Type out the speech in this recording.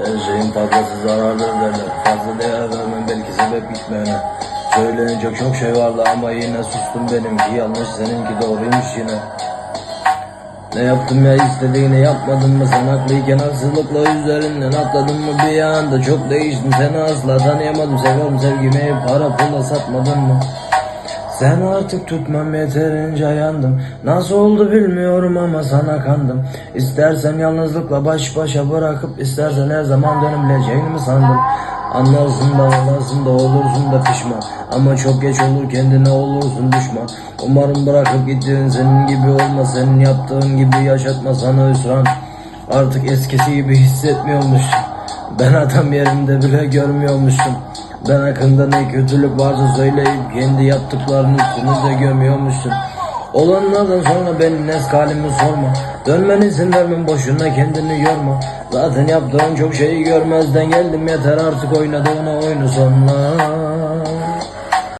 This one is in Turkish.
Her şeyin fazlası zarardır derler Fazla değer vermem belki sebep gitmeyene Söylenecek çok şey vardı ama yine sustum benimki yanlış seninki doğruymuş yine. Ne yaptım ya istediğini yapmadın mı? Sen haklıyken haksızlıkla üzerinden atladın mı? Bir anda çok değiştin seni asla tanıyamadım. Seviyorum sevgimi para pulla satmadın mı sen artık tutmam yeterince yandım. Nasıl oldu bilmiyorum ama sana kandım. İstersen yalnızlıkla baş başa bırakıp istersen her zaman dönebileceğini mi sandın Anlarsın da ağlarsın da olursun da pişman. Ama çok geç olur kendine olursun düşman. Umarım bırakıp gittiğin senin gibi olma Senin yaptığın gibi yaşatma sana hüsran. Artık eskisi gibi hissetmiyormuşsun Ben adam yerimde bile görmüyormuşum Ben hakkında ne kötülük varsa söyleyip kendi yaptıklarının üstünü de gömüyormuşsun. Olanlardan sonra benim eski halimi sorma. Dönmen izin vermem boşuna kendini yorma. Zaten yaptığın çok şeyi görmezden geldim. Yeter artık oynadığına oyunu sonla